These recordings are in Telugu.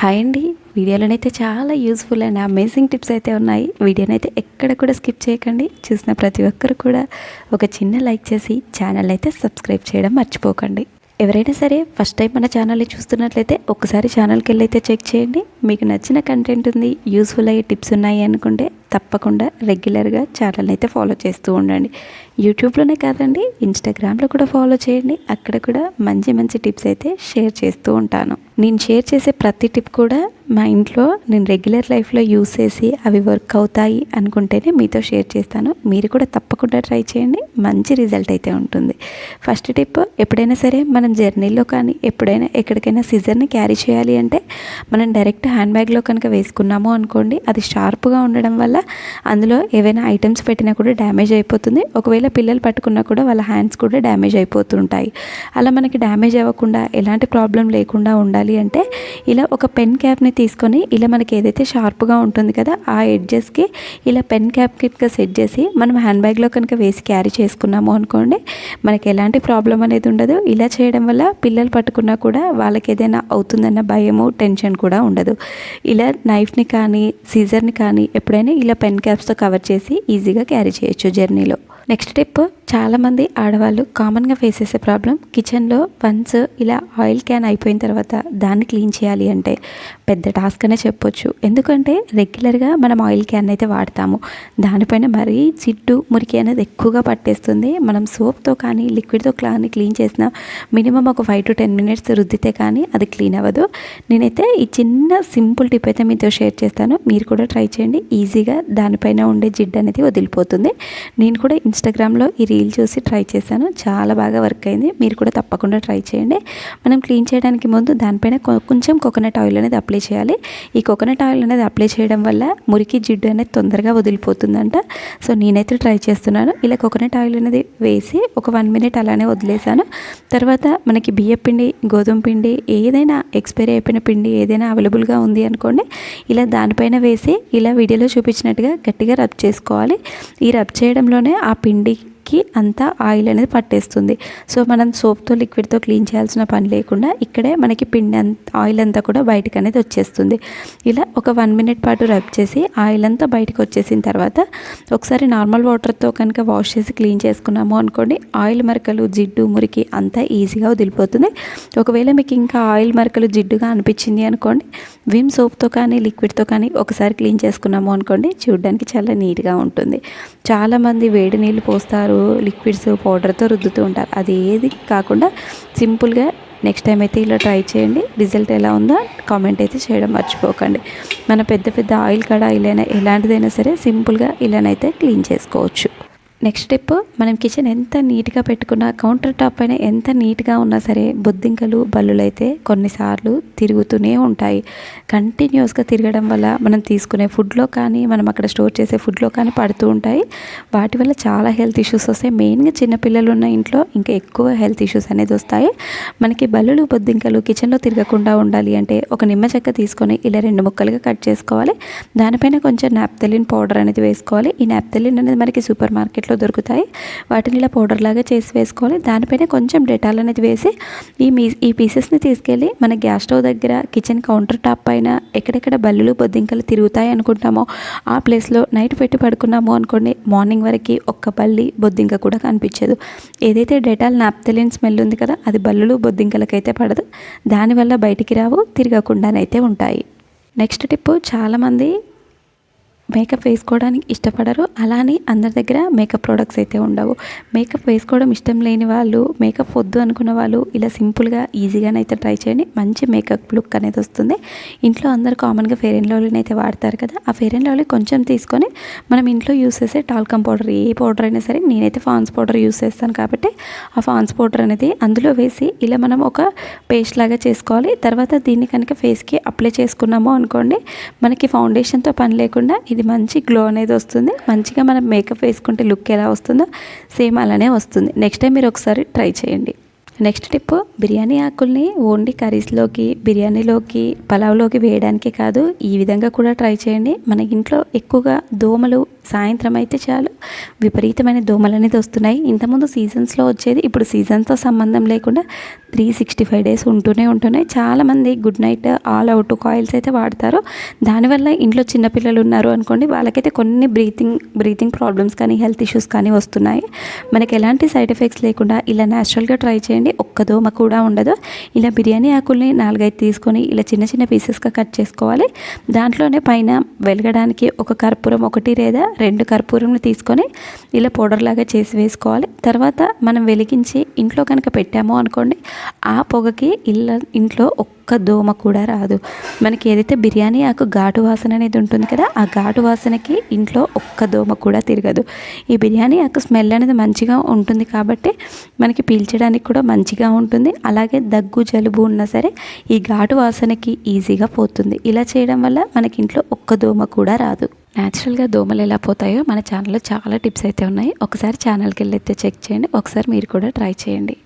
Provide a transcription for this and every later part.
హాయ్ అండి. వీడియోలోనైతే చాలా యూస్ఫుల్ అండ్ అమేజింగ్ టిప్స్ అయితే ఉన్నాయి. వీడియోనైతే ఎక్కడ కూడా స్కిప్ చేయకండి. చూసిన ప్రతి ఒక్కరు కూడా ఒక చిన్న లైక్ చేసి ఛానల్ అయితే సబ్స్క్రైబ్ చేయడం మర్చిపోకండి. ఎవరైనా సరే ఫస్ట్ టైం మన ఛానల్ని చూస్తున్నట్లయితే ఒకసారి ఛానల్కి వెళ్ళి అయితే చెక్ చేయండి. మీకు నచ్చిన కంటెంట్ ఉంది యూస్ఫుల్ అయ్యే టిప్స్ ఉన్నాయి అనుకుంటే తప్పకుండా రెగ్యులర్గా ఛానల్ని అయితే ఫాలో చేస్తూ ఉండండి. యూట్యూబ్లోనే కాదండి ఇన్స్టాగ్రామ్లో కూడా ఫాలో చేయండి. అక్కడ కూడా మంచి మంచి టిప్స్ అయితే షేర్ చేస్తూ ఉంటాను. నేను షేర్ చేసే ప్రతి టిప్ కూడా మా ఇంట్లో నేను రెగ్యులర్ లైఫ్లో యూస్ చేసి అవి వర్క్ అవుతాయి అనుకుంటేనే మీతో షేర్ చేస్తాను. మీరు కూడా తప్పకుండా ట్రై చేయండి. మంచి రిజల్ట్ అయితే ఉంటుంది. ఫస్ట్ టిప్ ఎప్పుడైనా సరే మనం జర్నీలో కానీ ఎప్పుడైనా ఎక్కడికైనా సిజర్ని క్యారీ చేయాలి అంటే మనం డైరెక్ట్ హ్యాండ్ బ్యాగ్లో కనుక వేసుకున్నాము అనుకోండి అది షార్ప్గా ఉండడం వల్ల అందులో ఏవైనా ఐటమ్స్ పెట్టినా కూడా డ్యామేజ్ అయిపోతుంది. ఒకవేళ పిల్లలు పట్టుకున్నా కూడా వాళ్ళ హ్యాండ్స్ కూడా డ్యామేజ్ అయిపోతుంటాయి. అలా మనకి డ్యామేజ్ అవ్వకుండా ఎలాంటి ప్రాబ్లం లేకుండా ఉండాలి అంటే ఇలా ఒక పెన్ క్యాప్ని తీసుకొని ఇలా మనకి ఏదైతే షార్ప్గా ఉంటుంది కదా ఆ ఎడ్జెస్కి ఇలా పెన్ క్యాప్ కిట్గా సెట్ చేసి మనం హ్యాండ్ బ్యాగ్లో కనుక వేసి క్యారీ చేసుకున్నాము అనుకోండి మనకి ఎలాంటి ప్రాబ్లం అనేది ఉండదు. ఇలా చేయడం వల్ల పిల్లలు పట్టుకున్నా కూడా వాళ్ళకి ఏదైనా అవుతుందన్న భయము టెన్షన్ కూడా ఉండదు. ఇలా నైఫ్ని కానీ సీజర్ని కానీ ఎప్పుడైనా ఇలా పెన్ క్యాప్స్తో కవర్ చేసి ఈజీగా క్యారీ చేయొచ్చు జర్నీలో. నెక్స్ట్ టిప్ చాలామంది ఆడవాళ్ళు కామన్గా ఫేస్ చేసే ప్రాబ్లం కిచెన్లో వన్స్ ఇలా ఆయిల్ క్యాన్ అయిపోయిన తర్వాత దాన్ని క్లీన్ చేయాలి అంటే పెద్ద టాస్క్ అనే చెప్పొచ్చు. ఎందుకంటే రెగ్యులర్గా మనం ఆయిల్ క్యాన్ అయితే వాడతాము. దానిపైన మరీ జిడ్డు మురికి అనేది ఎక్కువగా పట్టేస్తుంది. మనం సోప్తో కానీ లిక్విడ్తో కానీ క్లీన్ చేసిన మినిమం ఒక ఫైవ్ టు టెన్ మినిట్స్ రుద్దితే కానీ అది క్లీన్ అవ్వదు. నేనైతే ఈ చిన్న సింపుల్ టిప్ అయితే మీతో షేర్ చేస్తాను. మీరు కూడా ట్రై చేయండి. ఈజీగా దానిపైన ఉండే జిడ్డు అనేది వదిలిపోతుంది. నేను కూడా ఇన్స్టాగ్రామ్లో ఈ రీల్ చూసి ట్రై చేశాను. చాలా బాగా వర్క్ అయింది. మీరు కూడా తప్పకుండా ట్రై చేయండి. మనం క్లీన్ చేయడానికి ముందు దానిపైన కొ- కొంచెం కోకోనట్ ఆయిల్ అనేది అప్లై చేయాలి. ఈ కోకోనట్ ఆయిల్ అనేది అప్లై చేయడం వల్ల మురికి జిడ్డు అనేది తొందరగా వదిలిపోతుందంట. సో నేనైతే ట్రై చేస్తున్నాను. ఇలా కోకోనట్ ఆయిల్ అనేది వేసి ఒక వన్ మినిట్ అలానే వదిలేసాను తర్వాత మనకి బియ్య పిండి గోధుమ పిండి ఏదైనా ఎక్స్పైరీ అయిపోయిన పిండి ఏదైనా అవైలబుల్గా ఉంది అనుకోండి ఇలా దానిపైన వేసి ఇలా వీడియోలో చూపించినట్టుగా గట్టిగా రబ్ చేసుకోవాలి. ఈ రబ్ చేయడంలోనే ఆ పిండి పిండికి అంతా ఆయిల్ అనేది పట్టేస్తుంది. సో మనం సోప్తో లిక్విడ్తో క్లీన్ చేయాల్సిన పని లేకుండా ఇక్కడే మనకి పిండి అంత ఆయిల్ అంతా కూడా బయటకు అనేది వచ్చేస్తుంది. ఇలా ఒక వన్ మినిట్ పాటు రబ్ చేసి ఆయిల్ అంతా బయటకు వచ్చేసిన తర్వాత ఒకసారి నార్మల్ వాటర్తో కనుక వాష్ చేసి క్లీన్ చేసుకున్నాము అనుకోండి ఆయిల్ మరకలు జిడ్డు మురికి అంతా ఈజీగా వదిలిపోతుంది. ఒకవేళ మీకు ఇంకా ఆయిల్ మరకలు జిడ్డుగా అనిపించింది అనుకోండి విమ్ సోప్తో కానీ లిక్విడ్తో కానీ ఒకసారి క్లీన్ చేసుకున్నాము అనుకోండి చూడడానికి చాలా నీట్గా ఉంటుంది. చాలామంది వేడి నీళ్ళు పోస్తారు లిక్విడ్స్ పౌడర్తో రుద్దుతూ ఉంటారు. అది ఏది కాకుండా సింపుల్గా నెక్స్ట్ టైం అయితే ఇలా ట్రై చేయండి. రిజల్ట్ ఎలా ఉందో కామెంట్ అయితే చేయడం మర్చిపోకండి. మన పెద్ద పెద్ద ఆయిల్ కడాయిలైనా ఎలాంటిదైనా సరే సింపుల్గా ఇలానైతే క్లీన్ చేసుకోవచ్చు. నెక్స్ట్ స్టెప్ మనం కిచెన్ ఎంత నీట్గా పెట్టుకున్నా కౌంటర్ టాప్ పైన ఎంత నీట్గా ఉన్నా సరే బొద్దింకలు బల్లులు అయితే కొన్నిసార్లు తిరుగుతూనే ఉంటాయి. కంటిన్యూస్గా తిరగడం వల్ల మనం తీసుకునే ఫుడ్లో కానీ మనం అక్కడ స్టోర్ చేసే ఫుడ్లో కానీ పడుతూ ఉంటాయి. వాటి వల్ల చాలా హెల్త్ ఇష్యూస్ వస్తాయి. మెయిన్గా చిన్నపిల్లలు ఉన్న ఇంట్లో ఇంకా ఎక్కువ హెల్త్ ఇష్యూస్ అనేది వస్తాయి. మనకి బల్లులు బొద్దింకలు కిచెన్లో తిరగకుండా ఉండాలి అంటే ఒక నిమ్మ చెక్క తీసుకొని ఇలా రెండు ముక్కలుగా కట్ చేసుకోవాలి. దానిపైన కొంచెం నాప్తలిన్ పౌడర్ అనేది వేసుకోవాలి. ఈ నాప్తెలిన్ అనేది మనకి సూపర్ మార్కెట్లో దొరుకుతాయి. వాటిని ఇలా పౌడర్ లాగా చేసి వేసుకోవాలి దానిపైన కొంచెం డెటాల్ అనేది వేసి ఈ మీ ఈ పీసెస్ని తీసుకెళ్ళి మన గ్యాస్ స్టవ్ దగ్గర కిచెన్ కౌంటర్ టాప్ పైన ఎక్కడెక్కడ బల్లులు బొద్దింకలు తిరుగుతాయి అనుకుంటామో ఆ ప్లేస్లో నైట్ పెట్టి పడుకున్నాము అనుకోండి మార్నింగ్ వరకు ఒక్క బల్లి బొద్దింక కూడా కనిపించదు. ఏదైతే డెటాల్ నాప్తెలిన్ స్మెల్ ఉంది కదా అది బల్లులు బొద్దింకలకైతే పడదు. దానివల్ల బయటికి రావు తిరగకుండానైతే ఉంటాయి. నెక్స్ట్ టిప్ చాలామంది మేకప్ వేసుకోవడానికి ఇష్టపడరు. అలానే అందరి దగ్గర మేకప్ ప్రోడక్ట్స్ అయితే ఉండవు. మేకప్ వేసుకోవడం ఇష్టం లేని వాళ్ళు మేకప్ వద్దు అనుకున్న వాళ్ళు ఇలా సింపుల్గా ఈజీగానైతే ట్రై చేయండి. మంచి మేకప్ లుక్ అనేది వస్తుంది. ఇంట్లో అందరు కామన్గా ఫెయిర్ అండ్ లవ్లీని అయితే వాడతారు కదా. ఆ ఫెయిర్ అండ్ లవ్లీ కొంచెం తీసుకొని మనం ఇంట్లో యూస్ చేసే టాల్కమ్ పౌడర్ ఏ పౌడర్ అయినా సరే నేనైతే ఫాన్స్ పౌడర్ యూస్ చేస్తాను కాబట్టి ఆ ఫాన్స్ పౌడర్ అనేది అందులో వేసి ఇలా మనం ఒక పేస్ట్ లాగా చేసుకోవాలి. తర్వాత దీన్ని కనుక ఫేస్కి అప్లై చేసుకున్నాము అనుకోండి మనకి ఫౌండేషన్తో పని లేకుండా ఇది మంచి గ్లో అనేది వస్తుంది. మంచిగా మనం మేకప్ వేసుకుంటే లుక్ ఎలా వస్తుందో సేమ్ అలానే వస్తుంది. నెక్స్ట్ టైం మీరు ఒకసారి ట్రై చేయండి. నెక్స్ట్ టిప్ బిర్యానీ ఆకుల్ని ఓన్లీ కర్రీస్లోకి బిర్యానీలోకి పలావ్లోకి వేయడానికి కాదు ఈ విధంగా కూడా ట్రై చేయండి. మన ఇంట్లో ఎక్కువగా దోమలు సాయంత్రం అయితే చాలు. విపరీతమైన దోమలు అనేది వస్తున్నాయి. ఇంతకుముందు సీజన్స్లో వచ్చేది ఇప్పుడు సీజన్తో సంబంధం లేకుండా త్రీ సిక్స్టీ ఫైవ్ డేస్ ఉంటూనే ఉంటున్నాయి చాలామంది Good Knight All Out coils అయితే వాడతారు. దానివల్ల ఇంట్లో చిన్నపిల్లలు ఉన్నారు అనుకోండి వాళ్ళకైతే కొన్ని బ్రీతింగ్ బ్రీతింగ్ ప్రాబ్లమ్స్ కానీ హెల్త్ ఇష్యూస్ కానీ వస్తున్నాయి. మనకి ఎలాంటి సైడ్ ఎఫెక్ట్స్ లేకుండా ఇలా న్యాచురల్గా ట్రై చేయండి. ఒక్క దోమ కూడా ఉండదు. ఇలా బిర్యానీ ఆకుల్ని నాలుగైదు తీసుకొని ఇలా చిన్న చిన్న పీసెస్గా కట్ చేసుకోవాలి. దాంట్లోనే పైన వెలగడానికి ఒక కర్పూరం ఒకటి లేదా రెండు కర్పూరంని తీసుకొని ఇలా పౌడర్ లాగా చేసి వేసుకోవాలి. తర్వాత మనం వెలిగించి ఇంట్లో కనుక పెట్టాము అనుకోండి ఆ పొగకి ఇళ్ళ ఇంట్లో ఒక్క దోమ కూడా రాదు. మనకి ఏదైతే బిర్యానీ ఆకు ఘాటు వాసన అనేది ఉంటుంది కదా ఆ ఘాటు వాసనకి ఇంట్లో ఒక్క దోమ కూడా తిరగదు. ఈ బిర్యానీ ఆకు స్మెల్ అనేది మంచిగా ఉంటుంది కాబట్టి మనకి పీల్చడానికి కూడా మంచిగా ఉంటుంది. అలాగే దగ్గు జలుబు ఉన్నా సరే ఈ ఘాటు వాసనకి ఈజీగా పోతుంది. ఇలా చేయడం వల్ల మనకి ఇంట్లో ఒక్క దోమ కూడా రాదు. న్యాచురల్గా దోమలు ఎలా పోతాయో మన ఛానల్లో చాలా టిప్స్ అయితే ఉన్నాయి. ఒకసారి ఛానల్కి వెళ్ళి అయితే చెక్ చేయండి. ఒకసారి మీరు కూడా ట్రై చేయండి.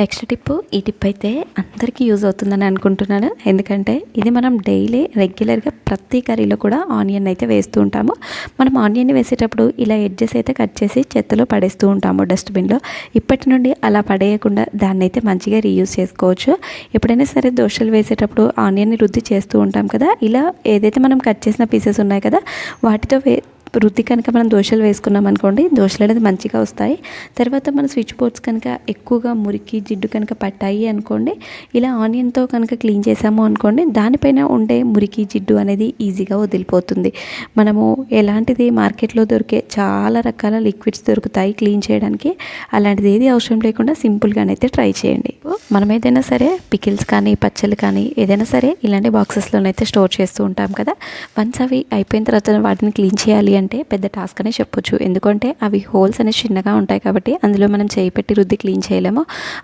నెక్స్ట్ టిప్ ఈ టిప్ అయితే అందరికీ యూజ్ అవుతుందని అనుకుంటున్నాను. ఎందుకంటే ఇది మనం డైలీ రెగ్యులర్గా ప్రతి కర్రీలో కూడా ఆనియన్ అయితే వేస్తూ ఉంటాము. మనం ఆనియన్ వేసేటప్పుడు ఇలా ఎడ్జెస్ అయితే కట్ చేసి చెత్తలో పడేస్తూ ఉంటాము డస్ట్బిన్లో. ఇప్పటి నుండి అలా పడేయకుండా దాన్ని అయితే మంచిగా రీయూజ్ చేసుకోవచ్చు. ఎప్పుడైనా సరే దోశలు వేసేటప్పుడు ఆనియన్ని రుద్ది చేస్తూ ఉంటాం కదా ఇలా ఏదైతే మనం కట్ చేసిన పీసెస్ ఉన్నాయి కదా వాటితో వే రుద్ది కనుక మనం దోశలు వేసుకున్నాం అనుకోండి దోశలు అనేది మంచిగా వస్తాయి. తర్వాత మన స్విచ్ బోర్డ్స్ కనుక ఎక్కువగా మురికి జిడ్డు కనుక పట్టాయి అనుకోండి ఇలా ఆనియన్తో కనుక క్లీన్ చేసాము అనుకోండి దానిపైన ఉండే మురికి జిడ్డు అనేది ఈజీగా వదిలిపోతుంది. మనము ఎలాంటిది మార్కెట్లో దొరికే చాలా రకాల లిక్విడ్స్ దొరుకుతాయి క్లీన్ చేయడానికి. అలాంటిది ఏది అవసరం లేకుండా సింపుల్గానైతే ట్రై చేయండి. మనం ఏదైనా సరే పికిల్స్ కానీ పచ్చళ్ళు కానీ ఏదైనా సరే ఇలాంటి బాక్సెస్లోనైతే స్టోర్ చేస్తూ ఉంటాం కదా. వన్స్ అవి అయిపోయిన తర్వాత వాటిని క్లీన్ చేయాలి అంటే పెద్ద టాస్క్ అనే చెప్పొచ్చు. ఎందుకంటే అవి హోల్స్ అనేవి చిన్నగా ఉంటాయి కాబట్టి అందులో మనం చేయి పెట్టి రుద్ది క్లీన్ చేయలేము.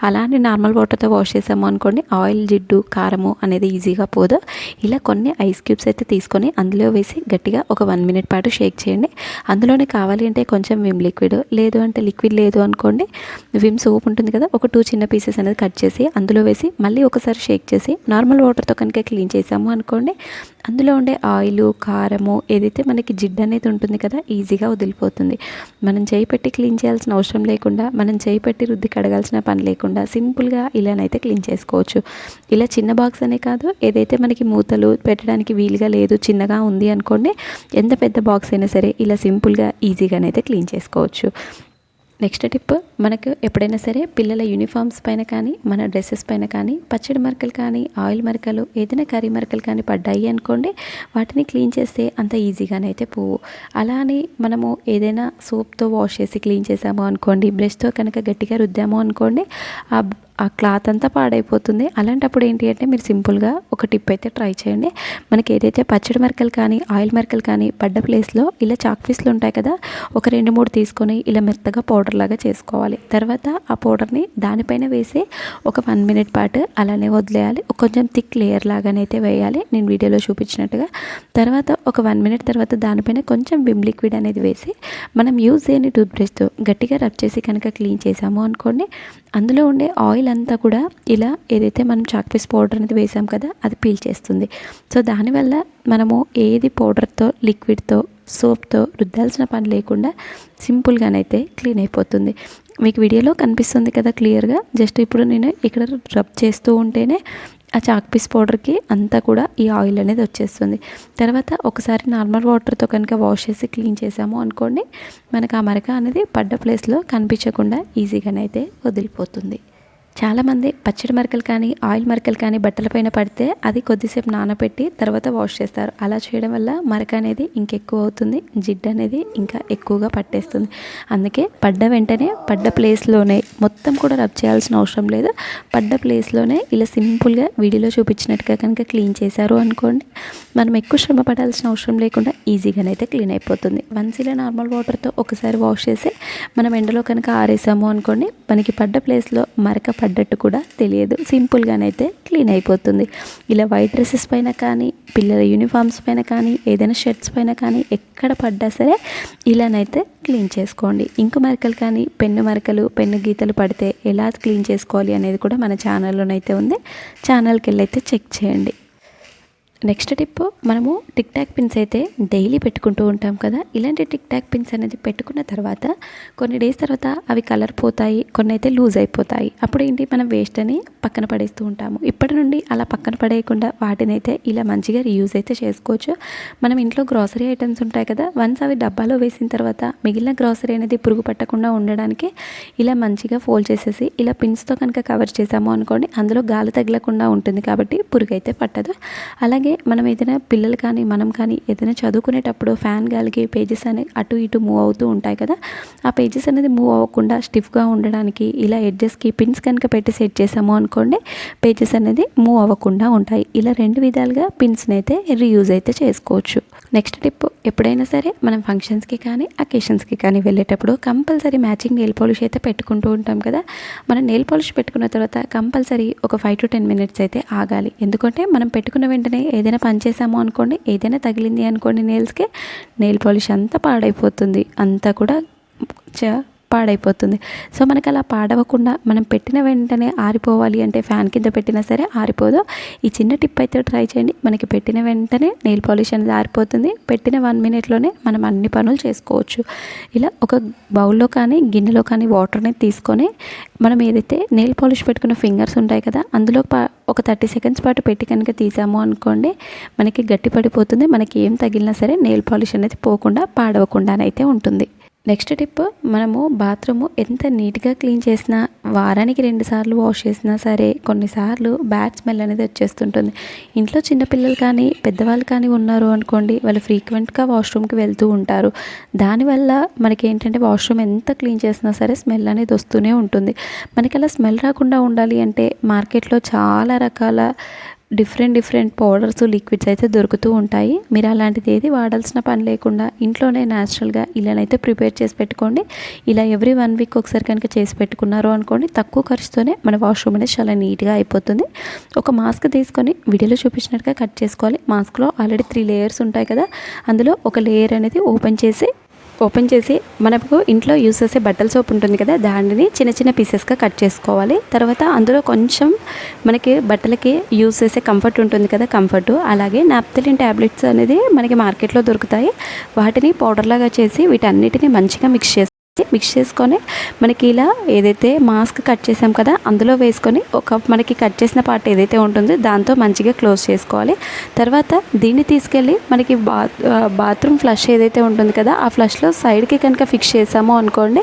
అలాంటి నార్మల్ వాటర్తో వాష్ చేసాము అనుకోండి ఆయిల్ జిడ్డు కారము అనేది ఈజీగా పోదు. ఇలా కొన్ని ఐస్ క్యూబ్స్ అయితే తీసుకొని అందులో వేసి గట్టిగా ఒక వన్ మినిట్ పాటు షేక్ చేయండి. అందులోనే కావాలి అంటే కొంచెం విమ్ లిక్విడ్ లేదు అంటే లిక్విడ్ లేదు అనుకోండి విమ్ సోప్ ఉంటుంది కదా ఒక టూ చిన్న పీసెస్ అనేది కట్ చేసి అందులో వేసి మళ్ళీ ఒకసారి షేక్ చేసి నార్మల్ వాటర్తో కనుక క్లీన్ చేసాము అనుకోండి అందులో ఉండే ఆయిల్ కారము ఏదైతే మనకి జిడ్డు అనేది ఉంటుంది ఉంటుంది కదా ఈజీగా వదిలిపోతుంది. మనం చేయి పెట్టి క్లీన్ చేయాల్సిన అవసరం లేకుండా మనం చేయి పెట్టి రుద్ది కడగాల్సిన పని లేకుండా సింపుల్గా ఇలానైతే క్లీన్ చేసుకోవచ్చు. ఇలా చిన్న బాక్స్ అనే కాదు ఏదైతే మనకి మూతలు పెట్టడానికి వీలుగా లేదు చిన్నగా ఉంది అనుకోండి ఎంత పెద్ద బాక్స్ అయినా సరే ఇలా సింపుల్గా ఈజీగానైతే క్లీన్ చేసుకోవచ్చు. నెక్స్ట్ టిప్ మనకు ఎప్పుడైనా సరే పిల్లల యూనిఫామ్స్ పైన కానీ మన డ్రెస్సెస్ పైన కానీ పచ్చడి మరకలు కానీ ఆయిల్ మరకలు ఏదైనా కర్రీ మరకలు కానీ పడ్డాయి అనుకోండి వాటిని క్లీన్ చేస్తే అంత ఈజీగానే అయితే పోవు. అలా అని మనము ఏదైనా సోప్తో వాష్ చేసి క్లీన్ చేసాము అనుకోండి బ్రష్తో కనుక గట్టిగా రుద్దాము అనుకోండి ఆ ఆ క్లాత్ అంతా పాడైపోతుంది. అలాంటప్పుడు ఏంటి అంటే మీరు సింపుల్గా ఒక టిప్ అయితే ట్రై చేయండి. మనకి ఏదైతే పచ్చడి మరకలు కానీ ఆయిల్ మరకలు కానీ పడ్డ ప్లేస్లో ఇలా చాక్ పీస్లు ఉంటాయి కదా ఒక రెండు మూడు తీసుకొని ఇలా మెత్తగా పౌడర్ లాగా చేసుకోవాలి. తర్వాత ఆ పౌడర్ని దానిపైన వేసి ఒక వన్ మినిట్ పాటు అలానే వదిలేయాలి. కొంచెం థిక్ లేయర్ లాగానైతే వేయాలి. నేను వీడియోలో చూపించినట్టుగా. తర్వాత ఒక వన్ మినిట్ తర్వాత దానిపైన కొంచెం విమ్ లిక్విడ్ అనేది వేసి మనం యూజ్ చేయని టూత్ బ్రష్తో గట్టిగా రబ్ చేసి కనుక క్లీన్ చేసాము అనుకోండి అందులో ఉండే ఆయిల్ అంతా కూడా ఇలా ఏదైతే మనం చాక్ పీస్ పౌడర్ అనేది వేసాం కదా అది పీల్ చేస్తుంది. సో దానివల్ల మనము ఏది పౌడర్తో లిక్విడ్తో సోప్తో రుద్దాల్సిన పని లేకుండా సింపుల్గానైతే క్లీన్ అయిపోతుంది. మీకు వీడియోలో కనిపిస్తుంది కదా క్లియర్గా. జస్ట్ ఇప్పుడు నేను ఇక్కడ రబ్ చేస్తూ ఉంటేనే ఆ చాక్ పీస్ పౌడర్కి అంతా కూడా ఈ ఆయిల్ అనేది వచ్చేస్తుంది. తర్వాత ఒకసారి నార్మల్ వాటర్తో కనుక వాష్ చేసి క్లీన్ చేసాము అనుకోండి మనకు ఆ మరక అనేది పడ్డ ప్లేస్లో కనిపించకుండా ఈజీగానైతే వదిలిపోతుంది. చాలామంది పచ్చడి మరకలు కానీ ఆయిల్ మరకలు కానీ బట్టలపైన పడితే అది కొద్దిసేపు నానబెట్టి తర్వాత వాష్ చేస్తారు. అలా చేయడం వల్ల మరక అనేది ఇంకెక్కువ అవుతుంది జిడ్డు అనేది ఇంకా ఎక్కువగా పట్టేస్తుంది. అందుకే పడ్డ వెంటనే పడ్డ ప్లేస్లోనే మొత్తం కూడా రబ్ చేయాల్సిన అవసరం లేదు. పడ్డ ప్లేస్లోనే ఇలా సింపుల్గా వీడియోలో చూపించినట్టుగా కనుక క్లీన్ చేశారు అనుకోండి. మనం ఎక్కువ శ్రమ పడాల్సిన అవసరం లేకుండా ఈజీగానైతే క్లీన్ అయిపోతుంది. వన్స్ ఇలా నార్మల్ వాటర్తో ఒకసారి వాష్ చేసి మనం ఎండలో కనుక ఆరేసాము అనుకోండి మనకి పడ్డ ప్లేస్లో మరక పడ్డట్టు కూడా తెలియదు. సింపుల్గానైతే క్లీన్ అయిపోతుంది. ఇలా వైట్ డ్రెస్సెస్ పైన కానీ పిల్లల యూనిఫామ్స్ పైన కానీ ఏదైనా షర్ట్స్ పైన కానీ ఎక్కడ పడ్డా సరే ఇలానైతే క్లీన్ చేసుకోండి. ఇంకు మరకలు కానీ పెన్ను మరకలు పెన్ను గీతలు పడితే ఎలా క్లీన్ చేసుకోవాలి అనేది కూడా మన ఛానల్లోనైతే ఉంది. ఛానల్కి వెళ్ళైతే చెక్ చేయండి. నెక్స్ట్ టిప్ మనము టిక్ టాక్ పిన్స్ అయితే డైలీ పెట్టుకుంటూ ఉంటాం కదా. ఇలాంటి టిక్ టాక్ పిన్స్ అనేది పెట్టుకున్న తర్వాత కొన్ని డేస్ తర్వాత అవి కలర్ పోతాయి కొన్ని అయితే లూజ్ అయిపోతాయి. అప్పుడు ఏంటి మనం వేస్ట్ అని పక్కన పడేస్తూ ఉంటాము. ఇప్పటి నుండి అలా పక్కన పడేయకుండా వాటిని అయితే ఇలా మంచిగా రీయూజ్ అయితే చేసుకోవచ్చు. మనం ఇంట్లో గ్రాసరీ ఐటమ్స్ ఉంటాయి కదా వన్స్ అవి డబ్బాలో వేసిన తర్వాత మిగిలిన గ్రాసరీ అనేది పురుగు పట్టకుండా ఉండడానికి ఇలా మంచిగా ఫోల్డ్ చేసేసి ఇలా పిన్స్తో కనుక కవర్ చేసాము అనుకోండి అందులో గాలి తగలకుండా ఉంటుంది కాబట్టి పురుగు అయితే పట్టదు. అలాగే మనం ఏదైనా పిల్లలు కానీ మనం కానీ ఏదైనా చదువుకునేటప్పుడు ఫ్యాన్ గాలికి పేజెస్ అనేవి అటు ఇటు మూవ్ అవుతూ ఉంటాయి కదా. ఆ పేజెస్ అనేది మూవ్ అవ్వకుండా స్టిఫ్గా ఉండడానికి ఇలా ఎడ్జెస్కి పిన్స్ కనుక పెట్టి సెట్ చేసాము అనుకోండి పేజెస్ అనేది మూవ్ అవ్వకుండా ఉంటాయి. ఇలా రెండు విధాలుగా పిన్స్ని అయితే రీయూజ్ అయితే చేసుకోవచ్చు. నెక్స్ట్ టిప్ ఎప్పుడైనా సరే మనం ఫంక్షన్స్కి కానీ అకేషన్స్కి కానీ వెళ్ళేటప్పుడు కంపల్సరీ మ్యాచింగ్ నెయిల్ పాలిష్ అయితే పెట్టుకుంటూ ఉంటాం కదా. మనం నెయిల్ పాలిష్ పెట్టుకున్న తర్వాత కంపల్సరీ ఒక ఫైవ్ టు టెన్ మినిట్స్ అయితే ఆగాలి. ఎందుకంటే మనం పెట్టుకున్న వెంటనే ఏదైనా పని చేసాము అనుకోండి ఏదైనా తగిలింది అనుకోండి నెయిల్స్కి నెయిల్ పాలిష్ అంతా పాడైపోతుంది. అంతా కూడా చ పాడైపోతుంది. సో మనకి అలా పాడవకుండా మనం పెట్టిన వెంటనే ఆరిపోవాలి అంటే ఫ్యాన్ కింద పెట్టినా సరే ఆరిపోదు. ఈ చిన్న టిప్ అయితే ట్రై చేయండి. మనకి పెట్టిన వెంటనే నెయిల్ పాలిష్ అనేది ఆరిపోతుంది. పెట్టిన వన్ మినిట్లోనే మనం అన్ని పనులు చేసుకోవచ్చు. ఇలా ఒక బౌల్లో కానీ గిన్నెలో కానీ వాటర్ని తీసుకొని మనం ఏదైతే నెయిల్ పాలిష్ పెట్టుకున్న ఫింగర్స్ ఉంటాయి కదా అందులో పా ఒక థర్టీ సెకండ్స్ పాటు పెట్టి కనుక తీసాము అనుకోండి మనకి గట్టి పడిపోతుంది మనకి ఏం తగిలినా సరే నెయిల్ పాలిష్ అనేది పోకుండా పాడవకుండానైతే ఉంటుంది. నెక్స్ట్ టిప్ మనము బాత్రూమ్ ఎంత నీట్గా క్లీన్ చేసినా వారానికి రెండుసార్లు వాష్ చేసినా సరే కొన్నిసార్లు బ్యాడ్ స్మెల్ అనేది వచ్చేస్తుంటుంది. ఇంట్లో చిన్నపిల్లలు కానీ పెద్దవాళ్ళు కానీ ఉన్నారు అనుకోండి వాళ్ళు ఫ్రీక్వెంట్గా వాష్రూమ్కి వెళ్తూ ఉంటారు. దానివల్ల మనకి ఏంటంటే వాష్రూమ్ ఎంత క్లీన్ చేసినా సరే స్మెల్ అనేది వస్తూనే ఉంటుంది. మనకి అలా స్మెల్ రాకుండా ఉండాలి అంటే మార్కెట్లో చాలా రకాల డిఫరెంట్ డిఫరెంట్ పౌడర్స్ లిక్విడ్స్ అయితే దొరుకుతూ ఉంటాయి. మీరు అలాంటిది ఏది వాడాల్సిన పని లేకుండా ఇంట్లోనే న్యాచురల్గా ఇలానైతే ప్రిపేర్ చేసి పెట్టుకోండి. ఇలా ఎవ్రీ వన్ వీక్ ఒకసారి కనుక చేసి పెట్టుకున్నారు అనుకోండి తక్కువ ఖర్చుతోనే మన వాష్రూమ్ అనేది చాలా నీట్గా అయిపోతుంది. ఒక మాస్క్ తీసుకొని వీడియోలో చూపించినట్టుగా కట్ చేసుకోవాలి. మాస్క్లో ఆల్రెడీ త్రీ లేయర్స్ ఉంటాయి కదా అందులో ఒక లేయర్ అనేది ఓపెన్ చేసి ఓపెన్ చేసి మనకు ఇంట్లో యూస్ చేసే బట్టల సోప్ ఉంటుంది కదా దానిని చిన్న చిన్న పీసెస్గా కట్ చేసుకోవాలి. తర్వాత అందులో కొంచెం మనకి బట్టలకి యూస్ చేసే కంఫర్ట్ ఉంటుంది కదా కంఫర్ట్. అలాగే నాప్తలిన్ ట్యాబ్లెట్స్ అనేది మనకి మార్కెట్లో దొరుకుతాయి. వాటిని పౌడర్ లాగా చేసి వీటన్నిటిని మంచిగా మిక్స్ చేసి మిక్స్ చేసుకొని మనకి ఇలా ఏదైతే మాస్క్ కట్ చేసాం కదా అందులో వేసుకొని ఒక మనకి కట్ చేసిన పార్ట్ ఏదైతే ఉంటుందో దాంతో మంచిగా క్లోజ్ చేసుకోవాలి. తర్వాత దీన్ని తీసుకెళ్ళి మనకి బా బాత్రూమ్ ఫ్లష్ ఏదైతే ఉంటుంది కదా ఆ ఫ్లష్లో సైడ్కి కనుక ఫిక్స్ చేసాము అనుకోండి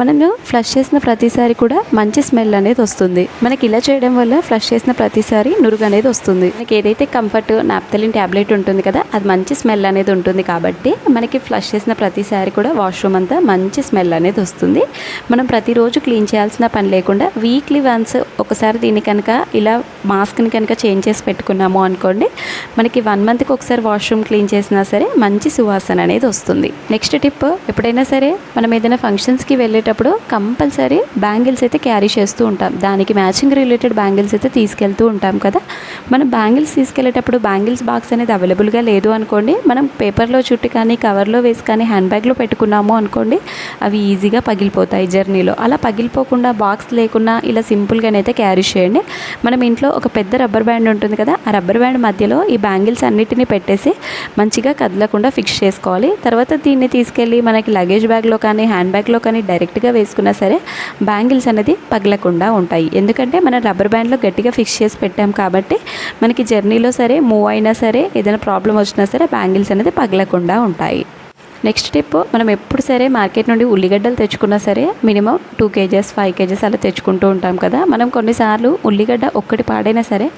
మనము ఫ్లష్ చేసిన ప్రతిసారి కూడా మంచి స్మెల్ అనేది వస్తుంది. మనకి ఇలా చేయడం వల్ల ఫ్లష్ చేసిన ప్రతిసారి నురుగు అనేది వస్తుంది. మనకి ఏదైతే కంఫర్ట్ నాప్తలిన్ ట్యాబ్లెట్ ఉంటుంది కదా అది మంచి స్మెల్ అనేది ఉంటుంది కాబట్టి మనకి ఫ్లష్ చేసిన ప్రతిసారి కూడా వాష్రూమ్ అంతా మంచి స్మెల్ అనేది వస్తుంది. మనం ప్రతిరోజు క్లీన్ చేయాల్సిన పని లేకుండా వీక్లీ వన్స్ ఒకసారి దీన్ని కనుక ఇలా మాస్క్ని కనుక చేంజ్ చేసి పెట్టుకున్నాము అనుకోండి మనకి వన్ మంత్కి ఒకసారి వాష్రూమ్ క్లీన్ చేసినా సరే మంచి సువాసన అనేది వస్తుంది. నెక్స్ట్ టిప్ ఎప్పుడైనా సరే మనం ఏదైనా ఫంక్షన్స్కి వెళ్ళేటప్పుడు కంపల్సరీ బ్యాంగిల్స్ అయితే క్యారీ చేస్తూ ఉంటాం. దానికి మ్యాచింగ్ రిలేటెడ్ బ్యాంగిల్స్ అయితే తీసుకెళ్తూ ఉంటాం కదా. మనం బ్యాంగిల్స్ తీసుకెళ్ళేటప్పుడు బ్యాంగిల్స్ బాక్స్ అనేది అవైలబుల్గా లేదు అనుకోండి మనం పేపర్లో చుట్టి కానీ కవర్లో వేసి కానీ హ్యాండ్ బ్యాగ్లో పెట్టుకున్నాము అనుకోండి అవి ఈజీగా పగిలిపోతాయి జర్నీలో. అలా పగిలిపోకుండా బాక్స్ లేకుండా ఇలా సింపుల్గానైతే క్యారీ చేయండి. మనం ఇంట్లో ఒక పెద్ద రబ్బర్ బ్యాండ్ ఉంటుంది కదా ఆ రబ్బర్ బ్యాండ్ మధ్యలో ఈ బ్యాంగిల్స్ అన్నిటిని పెట్టేసి మంచిగా కదలకుండా ఫిక్స్ చేసుకోవాలి. తర్వాత దీన్ని తీసుకెళ్ళి మనకి లగేజ్ బ్యాగ్లో కానీ హ్యాండ్ బ్యాగ్లో కానీ డైరెక్ట్గా వేసుకున్నా సరే బ్యాంగిల్స్ అనేది పగలకుండా ఉంటాయి. ఎందుకంటే మనం రబ్బర్ బ్యాండ్లో గట్టిగా ఫిక్స్ చేసి పెట్టాం కాబట్టి మనకి జర్నీలో సరే మూవ్ అయినా సరే ఏదైనా ప్రాబ్లం వచ్చినా సరే బ్యాంగిల్స్ అనేది పగలకుండా ఉంటాయి. నెక్స్ట్ టిప్ మనం ఎప్పుడు సరే మార్కెట్ నుండి ఉల్లిగడ్డలు తెచ్చుకున్నా సరే minimum two kgs five kgs అలా తెచ్చుకుంటూ ఉంటాం కదా. మనం కొన్నిసార్లు ఉల్లిగడ్డ ఒక్కటి పాడైనా సరే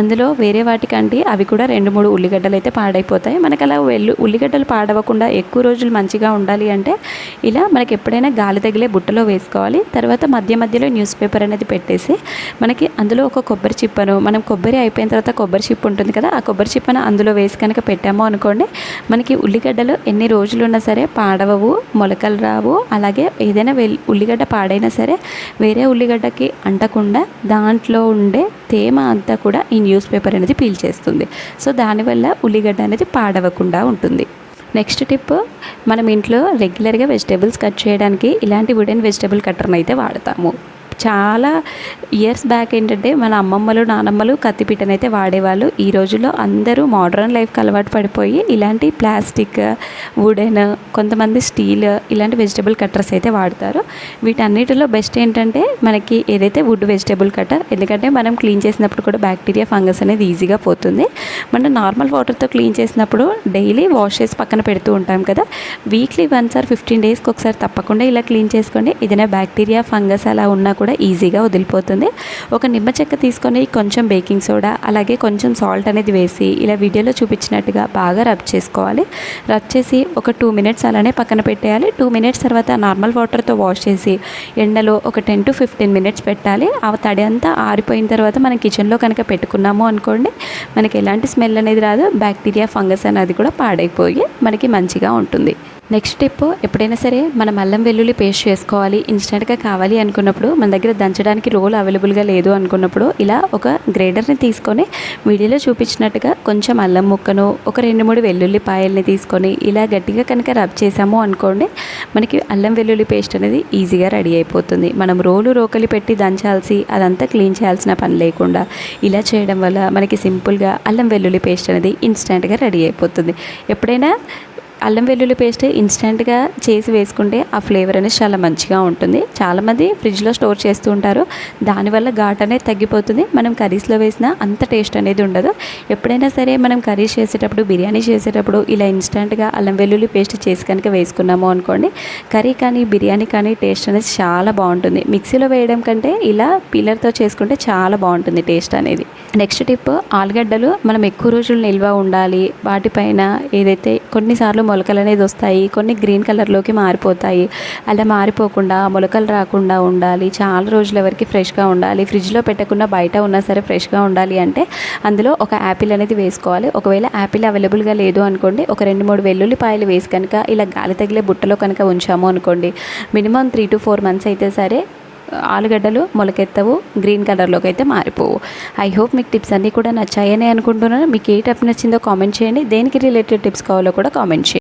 అందులో వేరే వాటికంటే అవి కూడా రెండు మూడు ఉల్లిగడ్డలు అయితే పాడైపోతాయి. మనకు అలా వెళ్ళు ఉల్లిగడ్డలు పాడవకుండా ఎక్కువ రోజులు మంచిగా ఉండాలి అంటే ఇలా మనకి ఎప్పుడైనా గాలి తగిలే బుట్టలో వేసుకోవాలి. తర్వాత మధ్య మధ్యలో న్యూస్ పేపర్ అనేది పెట్టేసి మనకి అందులో ఒక కొబ్బరి చిప్పను మనం కొబ్బరి అయిపోయిన తర్వాత కొబ్బరి చిప్ ఉంటుంది కదా ఆ కొబ్బరి చిప్పను అందులో వేసి కనుక పెట్టాము అనుకోండి మనకి ఉల్లిగడ్డలు ఎన్ని రోజులు ఉన్నా సరే పాడవవు మొలకలు రావు. అలాగే ఏదైనా వెల్ ఉల్లిగడ్డ పాడైనా సరే వేరే ఉల్లిగడ్డకి అంటకుండా దాంట్లో ఉండే తేమ అంతా కూడా ఈ న్యూస్ పేపర్ అనేది పీల్చేస్తుంది సో దానివల్ల ఉల్లిగడ్డ అనేది పాడవకుండా ఉంటుంది. నెక్స్ట్ టిప్ మనం ఇంట్లో రెగ్యులర్గా వెజిటేబుల్స్ కట్ చేయడానికి ఇలాంటి వుడెన్ వెజిటేబుల్ కట్టర్ని అయితే వాడతాము. చాలా ఇయర్స్ బ్యాక్ ఏంటంటే మన అమ్మమ్మలు నానమ్మలు కత్తిపీటనైతే వాడేవాళ్ళు. ఈ రోజుల్లో అందరూ మోడర్న్ లైఫ్కి అలవాటు పడిపోయి ఇలాంటి ప్లాస్టిక్ వుడెన్ కొంతమంది స్టీల్ ఇలాంటి వెజిటేబుల్ కట్టర్స్ అయితే వాడతారు. వీటన్నిటిలో బెస్ట్ ఏంటంటే మనకి ఏదైతే వుడ్ వెజిటేబుల్ కట్టర్ ఎందుకంటే మనం క్లీన్ చేసినప్పుడు కూడా బ్యాక్టీరియా ఫంగస్ అనేది ఈజీగా పోతుంది. మనం నార్మల్ వాటర్తో క్లీన్ చేసినప్పుడు డైలీ వాష్ చేసి పక్కన పెడుతూ ఉంటాం కదా. వీక్లీ వన్స్ ఆర్ ఫిఫ్టీన్ డేస్కి ఒకసారి తప్పకుండా ఇలా క్లీన్ చేసుకోండి. ఏదైనా బ్యాక్టీరియా ఫంగస్ అలా ఉన్నా కూడా ఈజీగా వదిలిపోతుంది. ఒక నిమ్మ చెక్క తీసుకొని కొంచెం బేకింగ్ సోడా అలాగే కొంచెం సాల్ట్ అనేది వేసి ఇలా వీడియోలో చూపించినట్టుగా బాగా రబ్ చేసుకోవాలి. రబ్ చేసి ఒక టూ మినిట్స్ అలానే పక్కన పెట్టేయాలి. టూ మినిట్స్ తర్వాత నార్మల్ వాటర్తో వాష్ చేసి ఎండలో ఒక టెన్ టు ఫిఫ్టీన్ మినిట్స్ పెట్టాలి. ఆ తడి అంతా ఆరిపోయిన తర్వాత మనం కిచెన్లో కనుక పెట్టుకున్నాము అనుకోండి మనకి ఎలాంటి స్మెల్ అనేది రాదు. బ్యాక్టీరియా ఫంగస్ అనేది కూడా పాడైపోయి మనకి మంచిగా ఉంటుంది. నెక్స్ట్ టిప్ ఎప్పుడైనా సరే మనం అల్లం వెల్లుల్లి పేస్ట్ చేసుకోవాలి ఇన్స్టెంట్గా కావాలి అనుకున్నప్పుడు మన దగ్గర దంచడానికి రోల్ అవైలబుల్గా లేదు అనుకున్నప్పుడు ఇలా ఒక గ్రేడర్ని తీసుకొని వీడియోలో చూపించినట్టుగా కొంచెం అల్లం ముక్కను ఒక రెండు మూడు వెల్లుల్లి పాయల్ని తీసుకొని ఇలా గట్టిగా కనుక రబ్ చేసాము అనుకోండి మనకి అల్లం వెల్లుల్లి పేస్ట్ అనేది ఈజీగా రెడీ అయిపోతుంది. మనం రోలు రోకలి పెట్టి దంచాల్సి అదంతా క్లీన్ చేయాల్సిన పని లేకుండా ఇలా చేయడం వల్ల మనకి సింపుల్గా అల్లం వెల్లుల్లి పేస్ట్ అనేది ఇన్స్టెంట్గా రెడీ అయిపోతుంది. ఎప్పుడైనా అల్లం వెల్లుల్లి పేస్ట్ ఇన్స్టెంట్గా చేసి వేసుకుంటే ఆ ఫ్లేవర్ అనేది చాలా మంచిగా ఉంటుంది. చాలామంది ఫ్రిడ్జ్లో స్టోర్ చేస్తూ ఉంటారు. దానివల్ల ఘాట్ అనేది తగ్గిపోతుంది. మనం కర్రీస్లో వేసినా అంత టేస్ట్ అనేది ఉండదు. ఎప్పుడైనా సరే మనం కర్రీస్ చేసేటప్పుడు బిర్యానీ చేసేటప్పుడు ఇలా ఇన్స్టెంట్గా అల్లం వెల్లుల్లి పేస్ట్ చేసి కనుక వేసుకున్నాము అనుకోండి కర్రీ కానీ బిర్యానీ కానీ టేస్ట్ అనేది చాలా బాగుంటుంది. మిక్సీలో వేయడం కంటే ఇలా పిల్లర్తో చేసుకుంటే చాలా బాగుంటుంది టేస్ట్ అనేది. నెక్స్ట్ టిప్ ఆలుగడ్డలు మనం ఎక్కువ రోజులు నిల్వ ఉండాలి. వాటిపైన ఏదైతే కొన్నిసార్లు మొలకలు అనేది వస్తాయి. కొన్ని గ్రీన్ కలర్లోకి మారిపోతాయి. అలా మారిపోకుండా మొలకలు రాకుండా ఉండాలి. చాలా రోజుల వరకు ఫ్రెష్గా ఉండాలి. ఫ్రిడ్జ్లో పెట్టకుండా బయట ఉన్నా సరే ఫ్రెష్గా ఉండాలి అంటే అందులో ఒక యాపిల్ అనేది వేసుకోవాలి. ఒకవేళ యాపిల్ అవైలబుల్గా లేదు అనుకోండి ఒక రెండు మూడు వెల్లుల్లిపాయలు వేసి కనుక ఇలా గాలి తగిలే బుట్టలో కనుక ఉంచాము అనుకోండి minimum three to four months అయితే సరే ఆలుగడ్డలు మొలకెత్తవు గ్రీన్ కలర్లోకి అయితే మారిపోవు. ఐ హోప్ మీకు టిప్స్ అన్నీ కూడా నచ్చాయని అనుకుంటున్నాను. మీకు ఏ టైప్ నచ్చిందో కామెంట్ చేయండి. దేనికి రిలేటెడ్ టిప్స్ కావాలో కూడా కామెంట్ చేయండి.